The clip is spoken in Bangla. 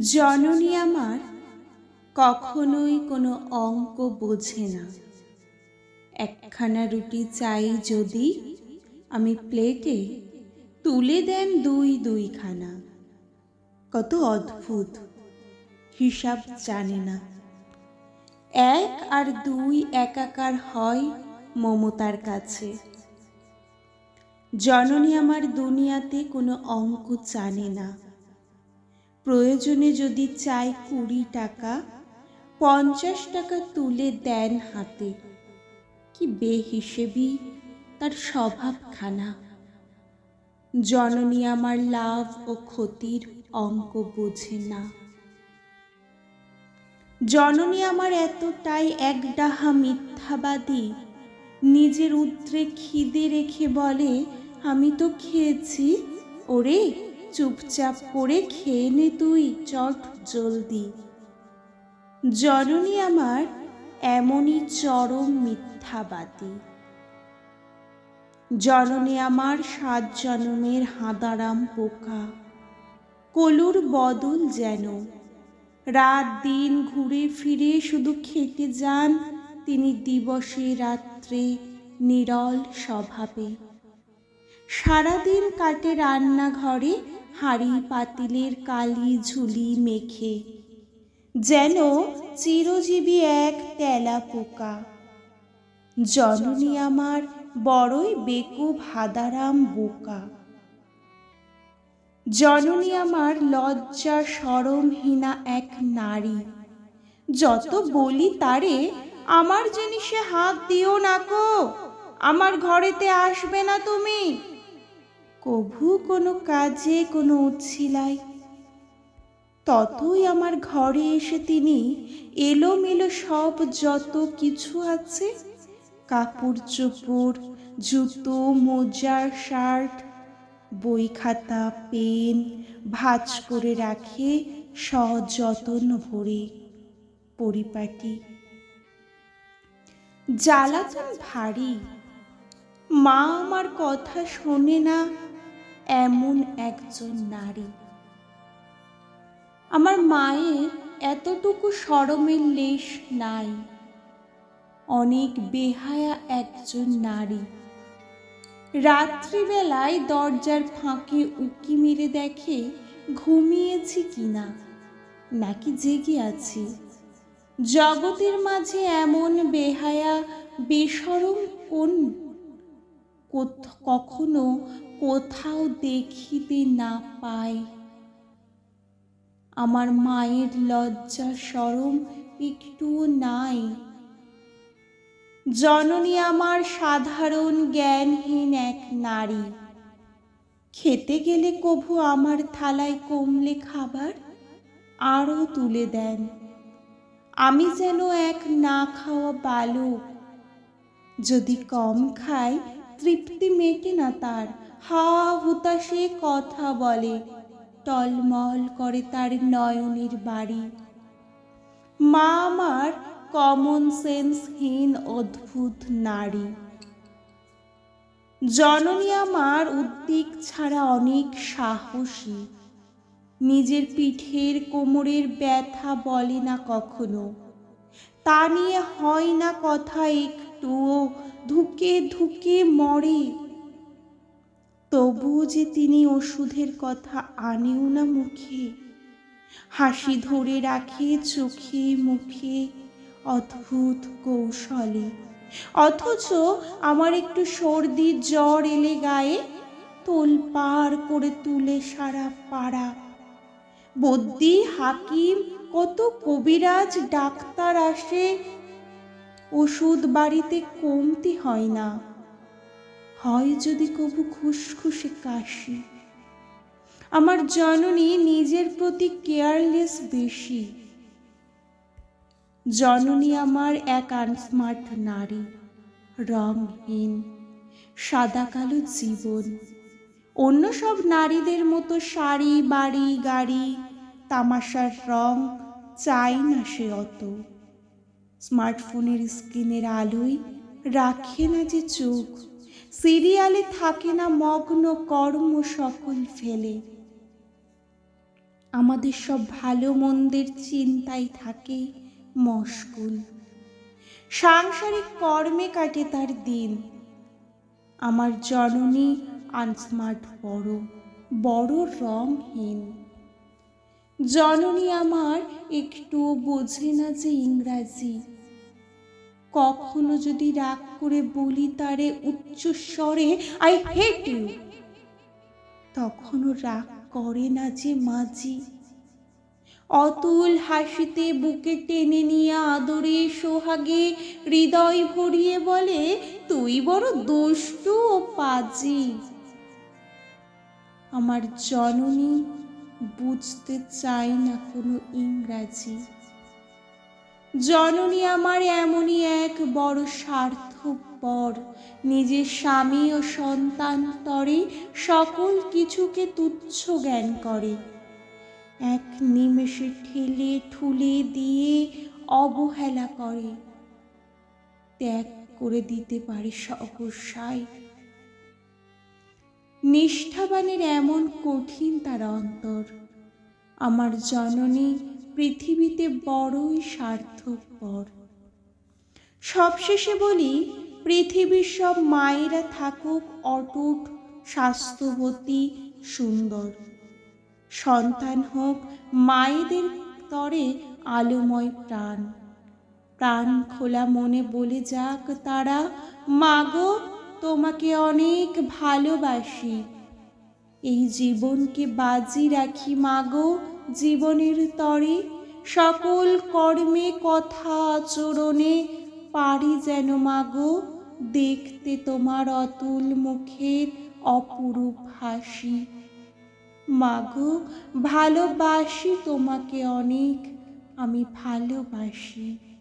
জননী আমার কখনোই কোনো অঙ্ক বোঝে না। একখানা রুটি চাই যদি আমি প্লেটে তুলে দেন দুই দুইখানা। কত অদ্ভুত, হিসাব জানে না। এক আর দুই একাকার হয় মমতার কাছে। জননী আমার দুনিয়াতে কোনো অঙ্ক জানে না। প্রয়োজনে যদি চাই কুড়ি টাকা, পঞ্চাশ টাকা তুলে দেন হাতে। কি বেহিসেবি, তার স্বভাবখানা। জননী আমার লাভ ও ক্ষতির অঙ্ক বোঝে না। জননী আমার এতটাই একডাহা মিথ্যাবাদী, নিজের উদ্রে খিদে রেখে বলে, আমি তো খেয়েছি, ওরে! চুপচাপ করে খেয়ে নে তুই, চট জলদি। জননী আমার এমনই চরম মিথ্যাবাদী। জননী আমার সাত জনমের হাঁদারাম পোকা। কলুর বদল যেন। রাত দিন ঘুরে ফিরে শুধু খেতে যান তিনি দিবসে রাত্রে নিরল স্বভাবে। সারাদিন কাটে রান্নাঘরে হাঁড়ি পাতিলের কালি ঝুলি মেখে, যেন চিরজীবী এক তেলা পোকা। জননী আমার বড়ই বেকুব হাদারাম বোকা। জননী আমার লজ্জা সরমহীনা এক নারী। যত বলি তারে, আমার জিনিসে হাত দিও না কো আমার ঘরেতে আসবে না তুমি। কভু কোনো কাজে, কোনো উচ্ছিলাই ততই আমার ঘরে এসে তিনি এলোমেলো সব যত কিছু আছে, কাপড় চোপড়, জুতো, মোজা, শার্ট, বই খাতা, পেন, ভাঁজ করে রাখে সযতন ভরে পরিপাটি। জ্বালাতন ভারী। মা আমার কথা শোনে না এমন একজন নারী। আমার মায়ের এতটুকু সরমের লেশ নাই। অনেক বেহায়া একজন নারী। রাত্রিবেলায় দরজার ফাঁকে উকি মেরে দেখে, ঘুমিয়েছি কিনা নাকি জেগে আছি? জগতের মাঝে এমন বেহায়া, বেসরম কোন কখনো কোথাও দেখিতে না পাই। আমার মায়ের লজ্জা সরম একটুও নাই। জননী আমার সাধারণ জ্ঞানহীন এক নারী। খেতে গেলে কভু আমার থালায় কমলে খাবার আরও তুলে দেন। আমি যেন এক না খাওয়া বালক। যদি কম খাই তৃপ্তি মেটে না তার। হা হুতাশে কথা বলে। টলমল করে তার নয়নের বাড়ি। মা আমার কমন সেন্সহীন অদ্ভুত নারী। জননী আমার উদ্দিক ছাড়া অনেক সাহসী। নিজের পিঠের কোমরের ব্যথা বলে না কখনো। তা নিয়ে হয় না কথা একটুও। ধুকে ধুকে মরে। তবুও যে তিনি ওষুধের কথা আনেও না মুখে, হাসি ধরে রাখে চোখে মুখে অদ্ভুত কৌশলে। অথচ আমার একটু সর্দি জ্বর এলে গায়ে তোল পার করে তুলে সারা পাড়া। বদ্যি হাকিম, কত কবিরাজ, ডাক্তার আসে, ওষুধ বাড়িতে কমতি হয় না। হয় যদি কবু খুসখুসে কাশি। আমার জননী নিজের প্রতি কেয়ারলেস বেশি। জননী আমার এক আনস্মার্ট নারী রংহীন সাদা কালো জীবন। অন্য সব নারীদের মতো শাড়ি, বাড়ি, গাড়ি, তামাশার রং চাই না সে অত। স্মার্টফোনের স্ক্রিনের আলোয় রাখে না যে চোখ। সিরিয়ালে থাকে না মগ্ন কর্ম সকল ফেলে। আমাদের সব ভালো মন্দের চিন্তায় থাকে মশগুল। সাংসারিক কর্মে কাটে তার দিন। আমার জননী আনস্মার্ট বড় বড় রংহীন জননী আমার একটুও বোঝে না যে ইংরাজি। কখনো যদি রাগ করে বলি তারে উচ্চস্বরে আই হেট ইউ তখনও রাগ করে না যে মাঝি। অতুল হাসিতে বুকে টেনে নিয়ে আদরে সোহাগে হৃদয় ভরিয়ে বলে, তুই বড় দুষ্টু ও পাজি। আমার জননী বুঝতে চায় না কোনো ইংরাজি। জননী আমার এমনই এক বড় স্বার্থপর। নিজের স্বামী ও সন্তান তরে সকল কিছুকে তুচ্ছ জ্ঞান করে। এক নিমেষে ঠেলে ঠুলে দিয়ে অবহেলা করে। ত্যাগ করে দিতে পারে সহসায় নিষ্ঠাবানের এমন কঠিন তার অন্তর। আমার জননী পৃথিবীতে বড়ই স্বার্থপর। সবশেষে বলি, পৃথিবীর সব মায়েরা থাকুক অটুট, স্বাস্থ্যবতী, সুন্দর। সন্তান হোক মায়েদের তরে আলোময় প্রাণ। প্রাণ খোলা মনে বলে যাক তারা, মাগো, তোমাকে অনেক ভালোবাসি। এই জীবনকে বাজি রাখি মাগো জীবনের তরে সকল কর্মে কথা আচরণে পারি যেন মাগো, দেখতে তোমার অতুল মুখের অপরূপ হাসি। মাগো, ভালোবাসি তোমাকে অনেক, আমি ভালোবাসি।